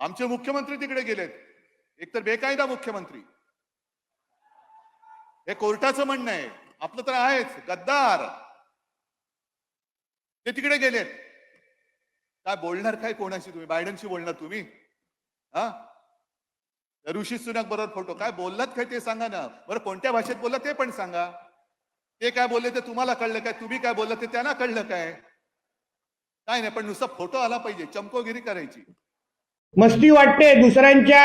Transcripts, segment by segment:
आमचे मुख्यमंत्री तिकडे गेलेत. एकतर बेकायदा मुख्यमंत्री. हे कोर्टाचं म्हणणं आहे. आपलं तर आहेच गद्दार. ते तिकडे गेलेत. काय बोलणार काय कोणाशी तुम्ही? बायडनशी बोलणार तुम्ही? हा? ऋषी सुनक बरोबर फोटो. काय बोललात काय ते सांगा ना. बरं कोणत्या भाषेत बोलला ते पण सांगा. ते काय बोलले ते तुम्हाला कळलं काय? तुम्ही काय बोलला ते त्यांना कळलं काय? काय नाही पण नुसता फोटो आला पाहिजे. चमकोगिरी करायची. मस्ती वाटते दुसऱ्यांच्या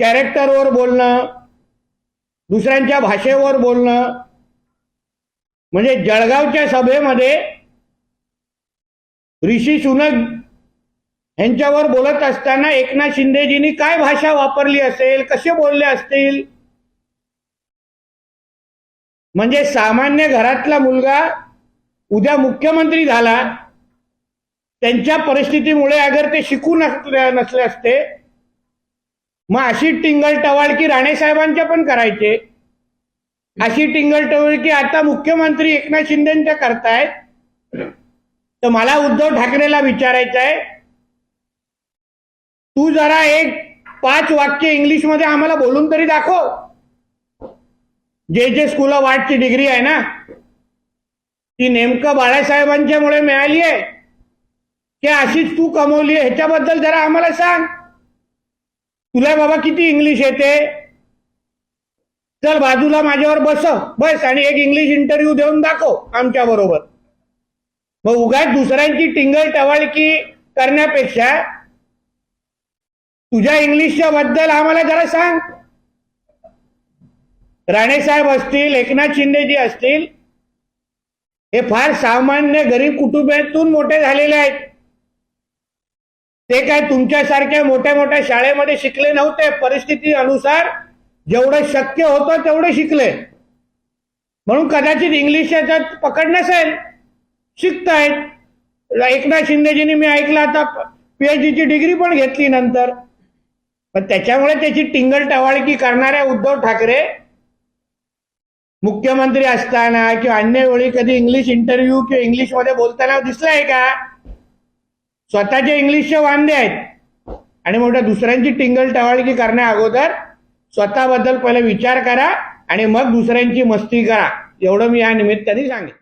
कॅरेक्टरवर बोलणं दुसऱ्यांच्या भाषेवर बोलणं. म्हणजे जळगावच्या सभेमध्ये ऋषी सुनक यांच्यावर बोलत असताना एकनाथ शिंदेजींनी काय भाषा वापरली असेल कसे बोलले असतील? म्हणजे सामान्य घरातला मुलगा उद्या मुख्यमंत्री झाला त्यांच्या परिस्थितीमुळे अगर ते शिकू नसले नसले असते मग अशी टिंगल टवाळ की राणे राणेसाहेबांच्या पण करायचे. अशी टिंगल टवाळकी आता मुख्यमंत्री एकनाथ शिंदेच्या करतायत. तर मला उद्धव ठाकरेला विचारायचं आहे. तू जरा एक पाच वाक्य इंग्लिशमध्ये आम्हाला बोलून तरी दाखव. जे जे स्कूल ऑफ आर्टची डिग्री आहे ना ती नेमकं बाळासाहेबांच्यामुळे मिळाली आहे. की अशीच तू कमवली ह्याच्याबद्दल जरा आम्हाला सांग. तुला बाबा किती इंग्लिश येते? चल बाजूला माझ्यावर बस बस आणि एक इंग्लिश इंटरव्ह्यू देऊन दाखव आमच्या बरोबर. मग उगाच दुसऱ्यांची टिंगल टवाळकी करण्यापेक्षा तुझ्या इंग्लिशच्या बद्दल आम्हाला जरा सांग. राणेसाहेब असतील एकनाथ शिंदेजी असतील हे फार सामान्य गरीब कुटुंबातून मोठे झालेले आहेत. ते काय तुमच्यासारख्या मोठ्या मोठ्या शाळेमध्ये शिकले नव्हते परिस्थिती अनुसार. जेवढं शक्य होतं तेवढे शिकले. म्हणून कदाचित इंग्लिश याच्यात पकड नसेल. शिकतायत. एकनाथ शिंदेजींनी मी ऐकलं आता पीएचडीची डिग्री पण घेतली नंतर. पण त्याच्यामुळे त्याची टिंगल टवाळकी करणाऱ्या उद्धव ठाकरे मुख्यमंत्री असताना किंवा अन्य वेळी कधी इंग्लिश इंटरव्ह्यू किंवा इंग्लिशमध्ये बोलताना दिसलाय का? स्वतःचे इंग्लिशचे वांदे आहेत. आणि मोठ्या दुसऱ्यांची टिंगल टवाळकी करण्या अगोदर स्वतःबद्दल पहिले विचार करा आणि मग दुसऱ्यांची मस्ती करा. एवढं मी या निमित्ताने सांगेन.